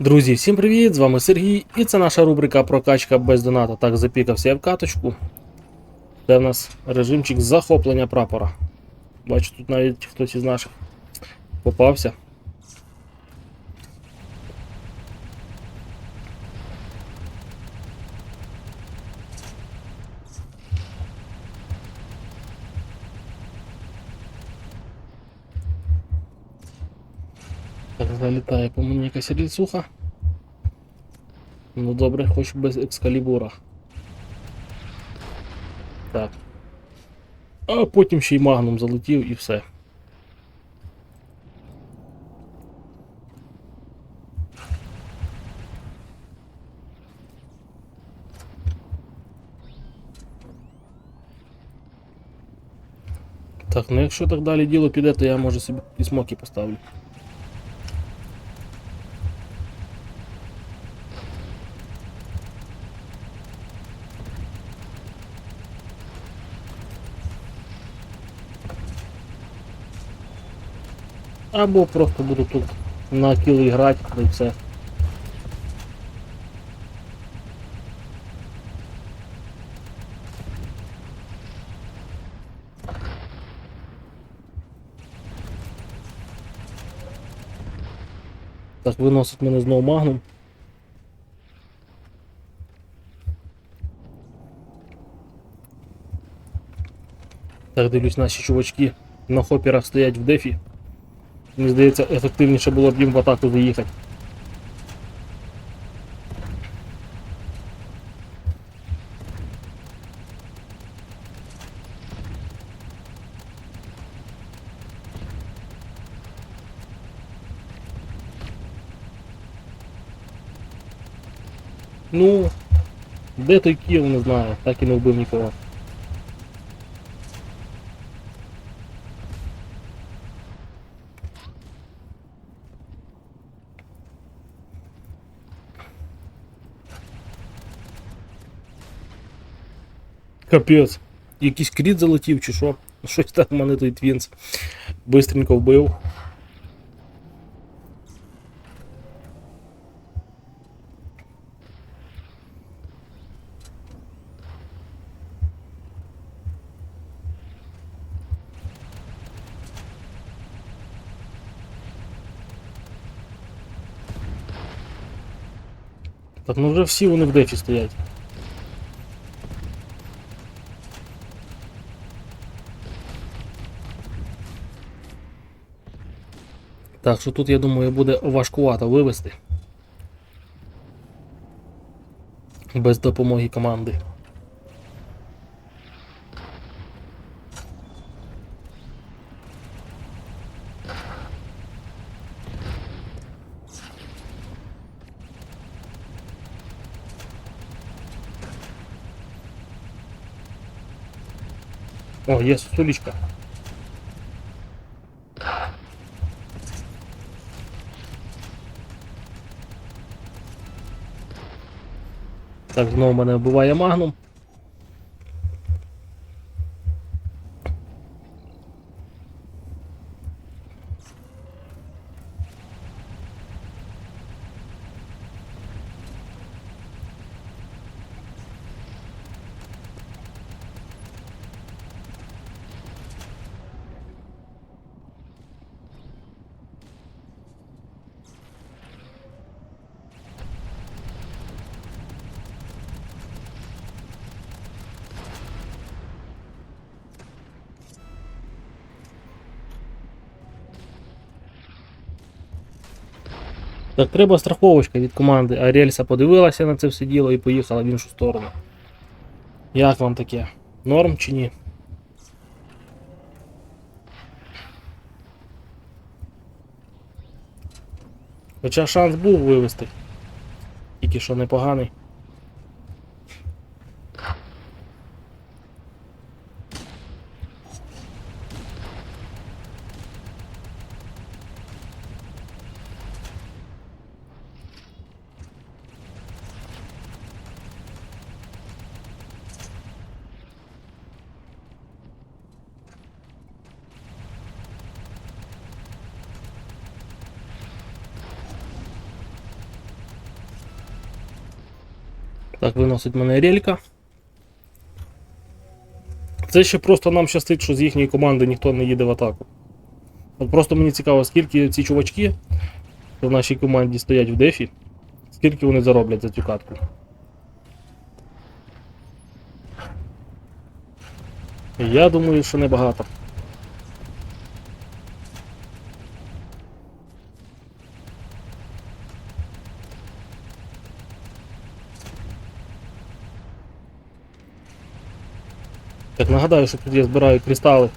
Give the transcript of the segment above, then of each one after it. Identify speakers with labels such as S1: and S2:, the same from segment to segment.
S1: Друзі, всім привіт! З вами Сергій, і це наша рубрика Прокачка без доната. Так, запікався я в каточку. Це в нас режимчик захоплення прапора. Бачу, тут навіть хтось із наших попався. Залітає по мені якась рільцуха. Ну добре, хоч без екскалібура. Так. А потім ще й магнум залетів і все. Так, ну якщо так далі діло піде, то я може собі і смоки поставлю. Або просто буду тут на кіли грати, й все. Так, виносить мене знову магнум. Так, дивлюсь, наші чувачки на хоперах стоять в дефі. Мені здається, ефективніше було б їм в атаку заїхати. Ну, де той кіл, не знаю, так і не вбив нікого. Капець. Якийсь кріт залетів чи що? Щось там в мене той твінс. Бистренько вбив. Так, ну вже всі вони в дефі стоять. Так що тут, я думаю, буде важкувато вивести. Без допомоги команди. О, є сулічка. Так, знову мене вбиває магнум. Так, треба страховочка від команди. А Рельса подивилася на це все діло і поїхала в іншу сторону. Як вам таке? Норм чи ні? Хоча шанс був вивести. Тільки що непоганий. Так, виносить мене релька. Це ще просто нам щастить, що з їхньої команди ніхто не їде в атаку. От просто мені цікаво, скільки ці чувачки, в нашій команді стоять в дефі, скільки вони зароблять за цю катку. Я думаю, що небагато. Так, нагадаю, що тут я збираю кристали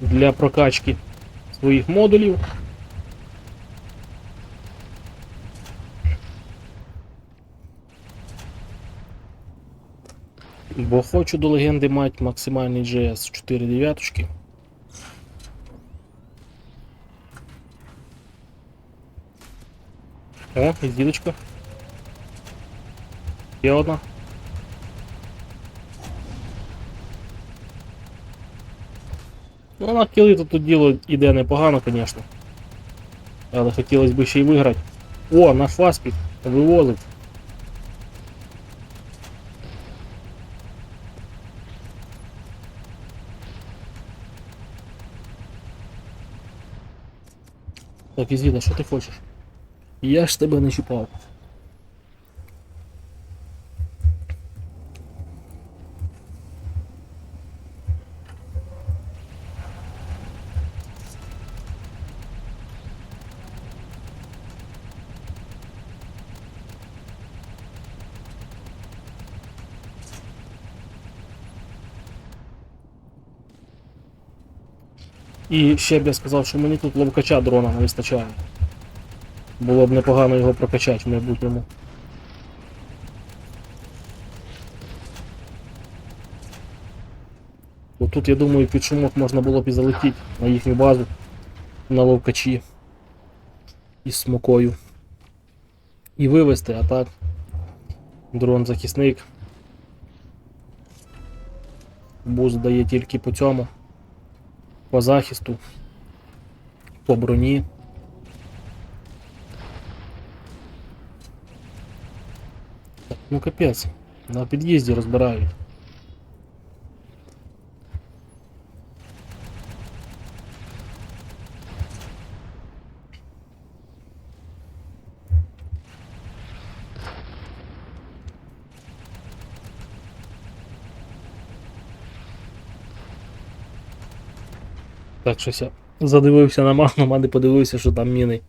S1: для прокачки своїх модулів. Бо хочу до легенди мати максимальний GS 4 дев'яточки. О, і дідочка. Ще одна. Ну, на кіли тут діло іде непогано, звісно. Але хотілося б ще й виграти. О, наш Васпік вивозить. Так, Ізіда, що ти хочеш? Я ж тебе не чіпав. І ще б я сказав, що мені тут ловкача дрона не вистачає. Було б непогано його прокачати в майбутньому. Бо тут, я думаю, під шумок можна було б і залетіти на їхню базу на ловкачі із смокою. І вивезти, а так. Дрон-захисник. Буз дає тільки по цьому. По захисту, по броні. Так, Ну капець, на під'їзді розбирають. Так, щось я задивився на магнум, а подивився, що там міни.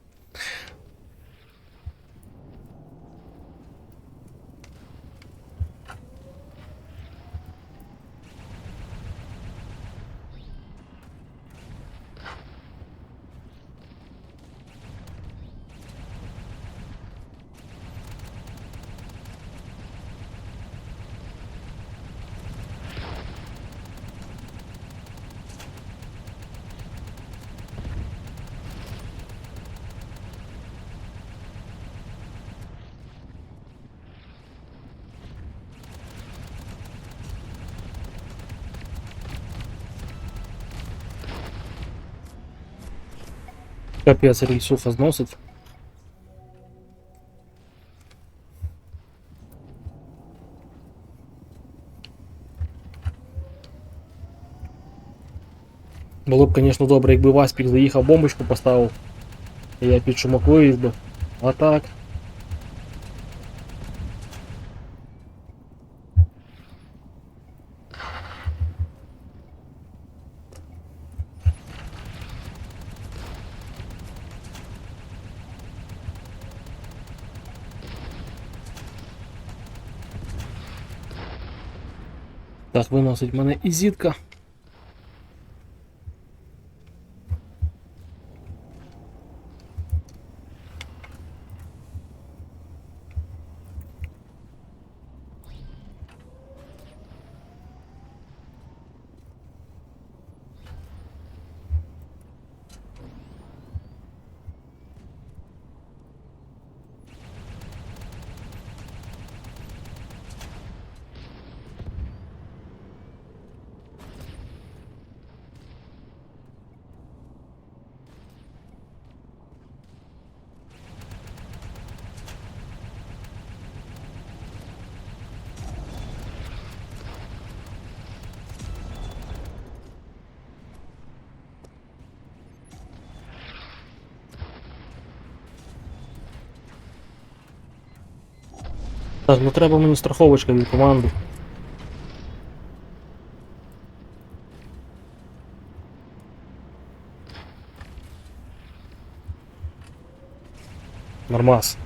S1: Капець рейсуха зносить. Було б, звісно, добре, якби Васпік заїхав бомбочку поставив. І я під шумок вивіз би. А так. Так, виносить мене і зітка. Так, ну треба мені страховочка від команди. Нормас.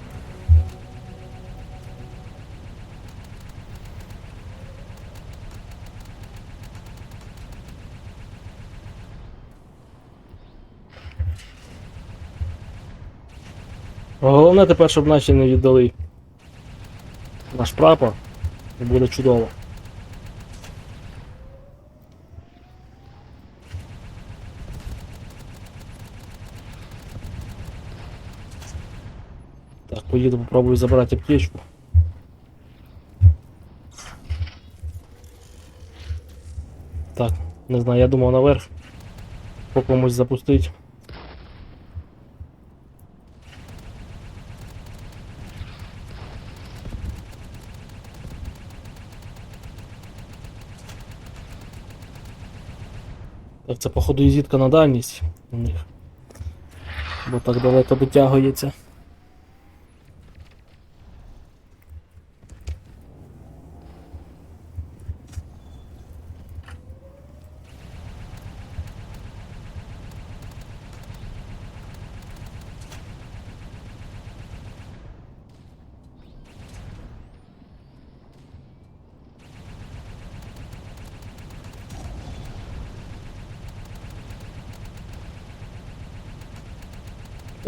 S1: Головне тепер, щоб наші не віддали наш прапор. І буде чудово. Так, поїду попробую забрати аптечку. Так, не знаю, я думав наверх по комусь запустить. Це походу зітка на дальність у них. Бо так далеко дотягується.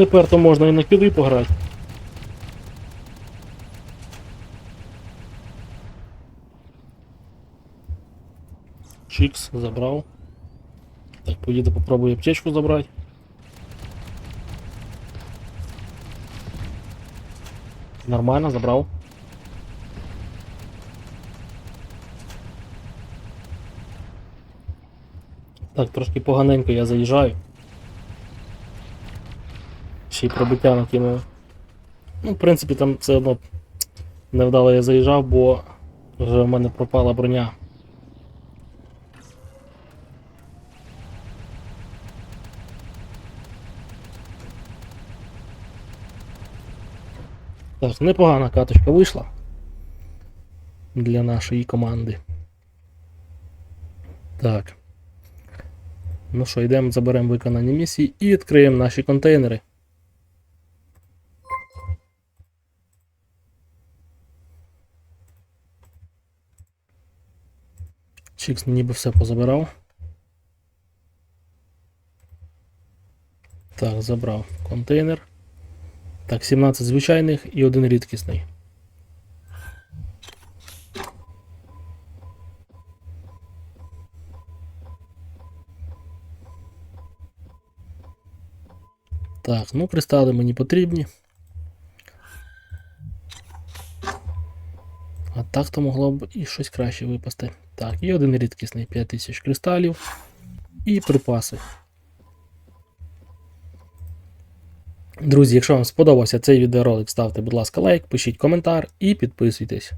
S1: Тепер то можна і на кіли пограти. Чикс забрав. Так, поїду попробую аптечку забрати. Нормально, забрав. Так, трошки поганенько я заїжджаю. Ще пробиття накинув. Ну, в принципі, там все одно невдало я заїжджав, бо вже в мене пропала броня. Так, непогана каточка вийшла для нашої команди. Так. Ну що, йдемо, заберемо виконані місії і відкриємо наші контейнери. Чікс ніби все позабирав. Так, забрав контейнер. Так, 17 звичайних і один рідкісний. Так, ну кристали мені потрібні. Так то могло б і щось краще випасти. Так, і один рідкісний 5000 кристалів. І припаси. Друзі, якщо вам сподобався цей відеоролик, ставте, будь ласка, лайк, пишіть коментар і підписуйтесь.